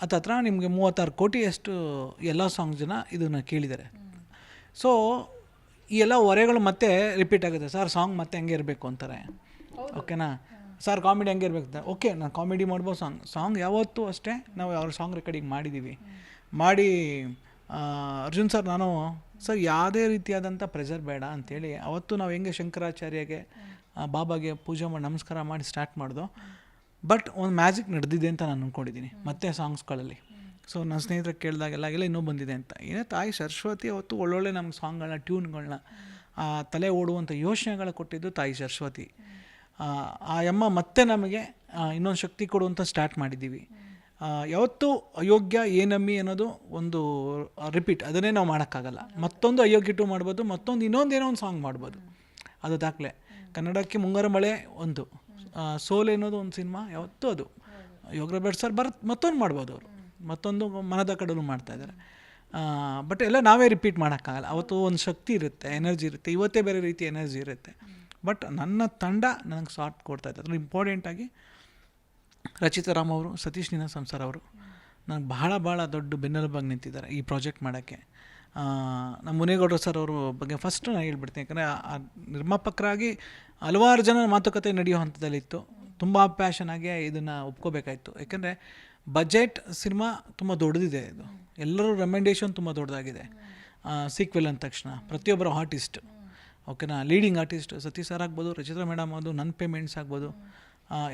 ಹತ್ತತ್ರ ನಿಮಗೆ ಮೂವತ್ತಾರು ಕೋಟಿಯಷ್ಟು ಎಲ್ಲ ಸಾಂಗ್ಸ್ ಜನ ಇದನ್ನು ಕೇಳಿದ್ದಾರೆ. ಸೊ ಈ ಎಲ್ಲ ಹೊರೆಗಳು ಮತ್ತೆ ರಿಪೀಟ್ ಆಗುತ್ತೆ. ಸರ್ ಸಾಂಗ್ ಮತ್ತೆ ಹೆಂಗೆ ಇರಬೇಕು ಅಂತಾರೆ. ಓಕೆನಾ ಸರ್ ಕಾಮಿಡಿ ಹಂಗೆ ಇರಬೇಕು ಓಕೆ ನಾನು ಕಾಮಿಡಿ ಮಾಡ್ಬೋದು. ಸಾಂಗ್ ಸಾಂಗ್ ಯಾವತ್ತೂ ಅಷ್ಟೇ. ನಾವು ಅವ್ರ ಸಾಂಗ್ ರೆಕಾರ್ಡಿಂಗ್ ಮಾಡಿದ್ದೀವಿ ಮಾಡಿ ಅರ್ಜುನ್ ಸರ್, ನಾನು, ಸರ್, ಯಾವುದೇ ರೀತಿಯಾದಂಥ ಪ್ರೆಷರ್ ಬೇಡ ಅಂತೇಳಿ, ಅವತ್ತು ನಾವು ಹೆಂಗೆ ಶಂಕರಾಚಾರ್ಯಗೆ ಬಾಬಾಗೆ ಪೂಜೆ ಮಾಡಿ, ನಮಸ್ಕಾರ ಮಾಡಿ ಸ್ಟಾರ್ಟ್ ಮಾಡ್ದೋ ಬಟ್ ಒಂದು ಮ್ಯಾಜಿಕ್ ನಡೆದಿದೆ ಅಂತ ನಾನು ಅಂದ್ಕೊಂಡಿದ್ದೀನಿ ಮತ್ತೆ ಸಾಂಗ್ಸ್ಗಳಲ್ಲಿ. ಸೊ ನನ್ನ ಸ್ನೇಹಿತರು ಕೇಳಿದಾಗೆಲ್ಲ ಎಲ್ಲ ಇನ್ನೂ ಬಂದಿದೆ ಅಂತ. ಏನೇ ತಾಯಿ ಸರಸ್ವತಿ ಅವತ್ತು ಒಳ್ಳೊಳ್ಳೆ ನಮ್ಗೆ ಸಾಂಗ್ಗಳನ್ನ ಟ್ಯೂನ್ಗಳನ್ನ ತಲೆ ಓಡುವಂಥ ಯೋಚನೆಗಳ ಕೊಟ್ಟಿದ್ದು ತಾಯಿ ಸರಸ್ವತಿ. ಆ, ಅಮ್ಮ ಮತ್ತೆ ನಮಗೆ ಇನ್ನೊಂದು ಶಕ್ತಿ ಕೊಡುವಂಥ ಸ್ಟಾರ್ಟ್ ಮಾಡಿದ್ದೀವಿ. ಯಾವತ್ತೂ ಅಯೋಗ್ಯ ಏನಮ್ಮಿ ಅನ್ನೋದು ಒಂದು ರಿಪೀಟ್ ಅದನ್ನೇ ನಾವು ಮಾಡೋಕ್ಕಾಗಲ್ಲ. ಮತ್ತೊಂದು ಅಯೋಗ್ಯ ಟು ಮಾಡ್ಬೋದು ಮತ್ತೊಂದು ಇನ್ನೊಂದು ಏನೋ ಒಂದು ಸಾಂಗ್ ಮಾಡ್ಬೋದು. ಅದು ದಾಖಲೆ. ಕನ್ನಡಕ್ಕೆ ಮುಂಗಾರು ಮಳೆ ಒಂದು. ಸೋಲೆ ಅನ್ನೋದು ಒಂದು ಸಿನಿಮಾ, ಯಾವತ್ತೂ ಅದು. ಬೆಡ್ ಸರ್ ಬರ್, ಮತ್ತೊಂದು ಮಾಡ್ಬೋದು ಅವರು. ಮತ್ತೊಂದು ಮನದ ಕಡಲು ಮಾಡ್ತಾ ಇದ್ದಾರೆ. ಬಟ್ ಎಲ್ಲ ನಾವೇ ರಿಪೀಟ್ ಮಾಡೋಕ್ಕಾಗಲ್ಲ. ಅವತ್ತು ಒಂದು ಶಕ್ತಿ ಇರುತ್ತೆ ಎನರ್ಜಿ ಇರುತ್ತೆ. ಇವತ್ತೇ ಬೇರೆ ರೀತಿ ಎನರ್ಜಿ ಇರುತ್ತೆ. ಬಟ್ ನನ್ನ ತಂಡ ನನಗೆ ಸಾಟ್ ಕೊಡ್ತಾ ಇತ್ತು ಅದ್ರಲ್ಲಿ ಇಂಪಾರ್ಟೆಂಟಾಗಿ ರಚಿತಾ ರಾಮ್ ಅವರು, ಸತೀಶ್ ನಿನ ಸಂಸಾರ ಅವರು ನನಗೆ ಬಹಳ ಭಾಳ ದೊಡ್ಡ ಬೆನ್ನೆಲುಬಾಗಿ ನಿಂತಿದ್ದಾರೆ ಈ ಪ್ರಾಜೆಕ್ಟ್ ಮಾಡೋಕ್ಕೆ. ನಮ್ಮ ಮುನೇಗೌಡರು ಸರ್ ಅವರು ಬಗ್ಗೆ ಫಸ್ಟ್ ನಾನು ಹೇಳ್ಬಿಡ್ತೀನಿ. ಯಾಕಂದರೆ ಆ ನಿರ್ಮಾಪಕರಾಗಿ ಹಲವಾರು ಜನ ಮಾತುಕತೆ ನಡೆಯೋ ಹಂತದಲ್ಲಿತ್ತು. ತುಂಬ ಪ್ಯಾಷನ್ ಆಗಿ ಇದನ್ನು ಒಪ್ಕೋಬೇಕಾಯಿತು. ಯಾಕಂದರೆ ಬಜೆಟ್ ಸಿನಿಮಾ ತುಂಬ ದೊಡ್ಡದಿದೆ ಇದು. ಎಲ್ಲರೂ ರೆಮೆಂಡೇಷನ್ ತುಂಬ ದೊಡ್ಡದಾಗಿದೆ. ಸೀಕ್ವೆಲ್ ಅಂದ ತಕ್ಷಣ ಪ್ರತಿಯೊಬ್ಬರು ಆರ್ಟಿಸ್ಟ್ ಓಕೆನಾ ಲೀಡಿಂಗ್ ಆರ್ಟಿಸ್ಟ್ ಸತೀಶ್ ಸರ್ ಆಗ್ಬೋದು, ರಚಿತಾ ಮೇಡಮ್ ಅದು ನನ್ನ ಪೇಮೆಂಟ್ಸ್ ಆಗ್ಬೋದು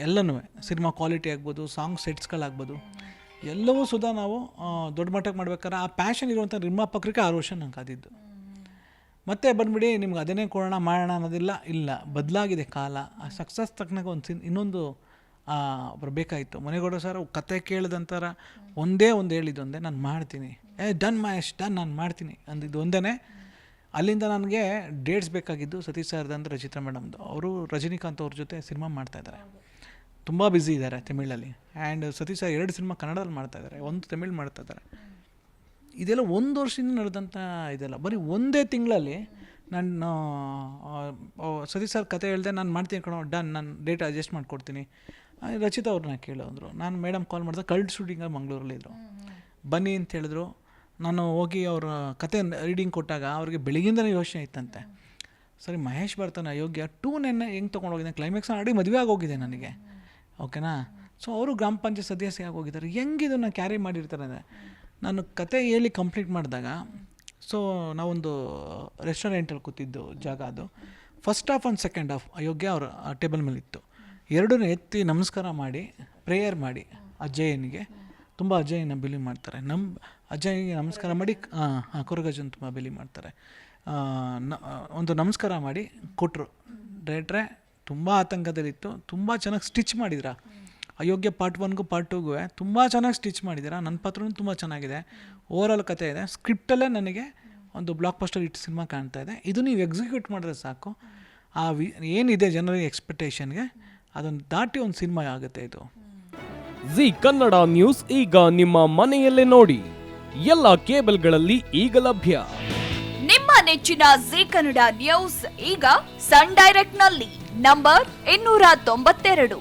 ಎಲ್ಲನೂ ಸಿನಿಮಾ ಕ್ವಾಲಿಟಿ ಆಗ್ಬೋದು ಸಾಂಗ್ ಸೆಟ್ಸ್ಗಳಾಗ್ಬೋದು ಎಲ್ಲವೂ ಸುಧಾ ನಾವು ದೊಡ್ಡ ಮಟ್ಟಕ್ಕೆ ಮಾಡ್ಬೇಕಾದ್ರೆ ಆ ಪ್ಯಾಷನ್ ಇರುವಂಥ ನಿರ್ಮಾಪಕರಿಗೆ ಆ ರೋಷನ್ ನಂಗೆ ಕಾದಿದ್ದು ಮತ್ತೆ ಬಂದ್ಬಿಡಿ, ನಿಮ್ಗೆ ಅದನ್ನೇ ಕೊಡೋಣ, ಮಾಡೋಣ ಅನ್ನೋದಿಲ್ಲ. ಇಲ್ಲ, ಬದಲಾಗಿದೆ ಕಾಲ. ಆ ಸಕ್ಸಸ್ ತಕ್ಕನಾಗ ಒಂದು ಸಿನ್, ಇನ್ನೊಂದು ಒಬ್ರು ಬೇಕಾಯಿತು. ಮನೆಗೌಡ ಸರ್ ಕತೆ ಕೇಳಿದಂಥರ ಒಂದೇ ಒಂದು ಹೇಳಿದ್ದೊಂದೇ ನಾನು ಮಾಡ್ತೀನಿ. ಏ, ಡನ್ ಮಹೇಶ್, ಡನ್, ನಾನು ಮಾಡ್ತೀನಿ. ಅಂದಿದ್ದು ಒಂದೇ ಅಲ್ಲಿಂದ ನನಗೆ ಡೇಟ್ಸ್ ಬೇಕಾಗಿದ್ದು ಸತೀಶ್ ಸರ್ದಂದ್ರ ರಚಿತ್ರ ಮೇಡಮ್ದು. ಅವರು ರಜನಿಕಾಂತ್ ಅವ್ರ ಜೊತೆ ಸಿನಿಮಾ ಮಾಡ್ತಾಯಿದ್ದಾರೆ ತುಂಬ ಬ್ಯುಸಿ ಇದ್ದಾರೆ ತಮಿಳಲ್ಲಿ. ಆ್ಯಂಡ್ ಸತೀಶ್ ಸರ್ ಎರಡು ಸಿನಿಮಾ ಕನ್ನಡದಲ್ಲಿ ಮಾಡ್ತಾಯಿದ್ದಾರೆ ಒಂದು ತಮಿಳ್ ಮಾಡ್ತಾ ಇದ್ದಾರೆ ಇದೆಲ್ಲ ಒಂದು ವರ್ಷದಿಂದ ನಡೆದಂಥ ಇದೆಲ್ಲ. ಬರೀ ಒಂದೇ ತಿಂಗಳಲ್ಲಿ ನಾನು ಸತೀಶ್ ಸರ್ ಕತೆ ಹೇಳಿದೆ, ನಾನು ಮಾಡ್ತೀನಿ ಕಣೋ, ಡನ್, ನಾನು ಡೇಟ್ ಅಡ್ಜಸ್ಟ್ ಮಾಡಿಕೊಡ್ತೀನಿ. ರಚಿತ ಅವ್ರನ್ನ ಕೇಳೋದ್ರು ನಾನು ಮೇಡಮ್ ಕಾಲ್ ಮಾಡಿದೆ ಕಲ್ಡ್ ಶೂಟಿಂಗ್ ಮಂಗಳೂರಲ್ಲಿದ್ದರು ಬನ್ನಿ ಅಂತ ಹೇಳಿದ್ರು. ನಾನು ಹೋಗಿ ಅವರ ಕತೆ ರೀಡಿಂಗ್ ಕೊಟ್ಟಾಗ ಅವ್ರಿಗೆ ಬೆಳಗಿಂದನೇ ಯೋಚನೆ ಇತ್ತಂತೆ. ಸರಿ, ಮಹೇಶ್ ಬರ್ತಾನೆ, ಅಯೋಗ್ಯ, ಟೂ ನೆನ್ನೆ ಹೆಂಗೆ ತೊಗೊಂಡೋಗಿದ್ದೆ ಕ್ಲೈಮ್ಯಾಕ್ಸ್ ಆಡಿ ಮದುವೆ ಆಗೋಗಿದೆ ನನಗೆ. ಓಕೆನಾ? ಸೊ ಅವರು ಗ್ರಾಮ ಪಂಚಾಯತ್ ಸದಸ್ಯ ಆಗೋಗಿದ್ದಾರೆ ಹೆಂಗೆ ಇದನ್ನು ಕ್ಯಾರಿ ಮಾಡಿರ್ತಾರೆ ಅಂದರೆ? ನಾನು ಕತೆ ಹೇಳಿ ಕಂಪ್ಲೀಟ್ ಮಾಡಿದಾಗ, ಸೊ ನಾವೊಂದು ರೆಸ್ಟೋರೆಂಟಲ್ಲಿ ಕೂತಿದ್ದು ಜಾಗ ಅದು. First half and second half Ayogya ಅವ್ರ ಟೇಬಲ್ ಮೇಲೆ ಇತ್ತು ಎರಡನ್ನೂ ಎತ್ತಿ ನಮಸ್ಕಾರ ಮಾಡಿ, ಪ್ರೇಯರ್ ಮಾಡಿ ಅಜಯನಿಗೆ. ತುಂಬ ಅಜಯನ ಬಿಲಿ ಮಾಡ್ತಾರೆ. ನಮ್ಮ ಅಜಯನಿಗೆ ನಮಸ್ಕಾರ ಮಾಡಿ ಕೊರಗಜನ್ ತುಂಬ ಬಿಲಿ ಮಾಡ್ತಾರೆ. ಒಂದು ನಮಸ್ಕಾರ ಮಾಡಿ ಕೊಟ್ಟರು ಡೈರೆಕ್ಟ್ರೆ ತುಂಬ ಆತಂಕದಲ್ಲಿತ್ತು. ತುಂಬ ಚೆನ್ನಾಗಿ ಸ್ಟಿಚ್ ಮಾಡಿದ್ರ? ಅಯೋಗ್ಯ ಪಾರ್ಟ್ ಒನ್ಗೂ ಪಾರ್ಟ್ ಟೂಗೂ ತುಂಬ ಚೆನ್ನಾಗಿ ಸ್ಟಿಚ್ ಮಾಡಿದ್ದೀರಾ? ನನ್ನ ಪಾತ್ರನೂ ತುಂಬ ಚೆನ್ನಾಗಿದೆ. ಓವರಾಲ್ ಕತೆ ಇದೆ. ಸ್ಕ್ರಿಪ್ಟಲ್ಲೇ ನನಗೆ ಒಂದು ಬ್ಲಾಕ್ ಪೋಸ್ಟರ್ ಹಿಟ್ ಸಿನಿಮಾ ಕಾಣ್ತಾ ಇದೆ. ಇದು ನೀವು ಎಕ್ಸಿಕ್ಯೂಟ್ ಮಾಡಿದ್ರೆ ಸಾಕು. ಆ ವಿ ಏನಿದೆ ಜನರ ಎಕ್ಸ್ಪೆಕ್ಟೇಷನ್ಗೆ ಅದನ್ನು ದಾಟಿ ಒಂದು ಸಿನಿಮಾ ಆಗುತ್ತೆ ಇದು. ಜಿ ಕನ್ನಡ ನ್ಯೂಸ್ ಈಗ ನಿಮ್ಮ ಮನೆಯಲ್ಲೇ ನೋಡಿ. ಎಲ್ಲ ಕೇಬಲ್ಗಳಲ್ಲಿ ಈಗ ಲಭ್ಯ. ನಿಮ್ಮ ನೆಚ್ಚಿನ ಜಿ ಕನ್ನಡ ನ್ಯೂಸ್ ಈಗ ಸನ್ ಡೈರೆಕ್ಟ್ನಲ್ಲಿ ನಂಬರ್ ಇನ್ನೂರ ತೊಂಬತ್ತೆರಡು.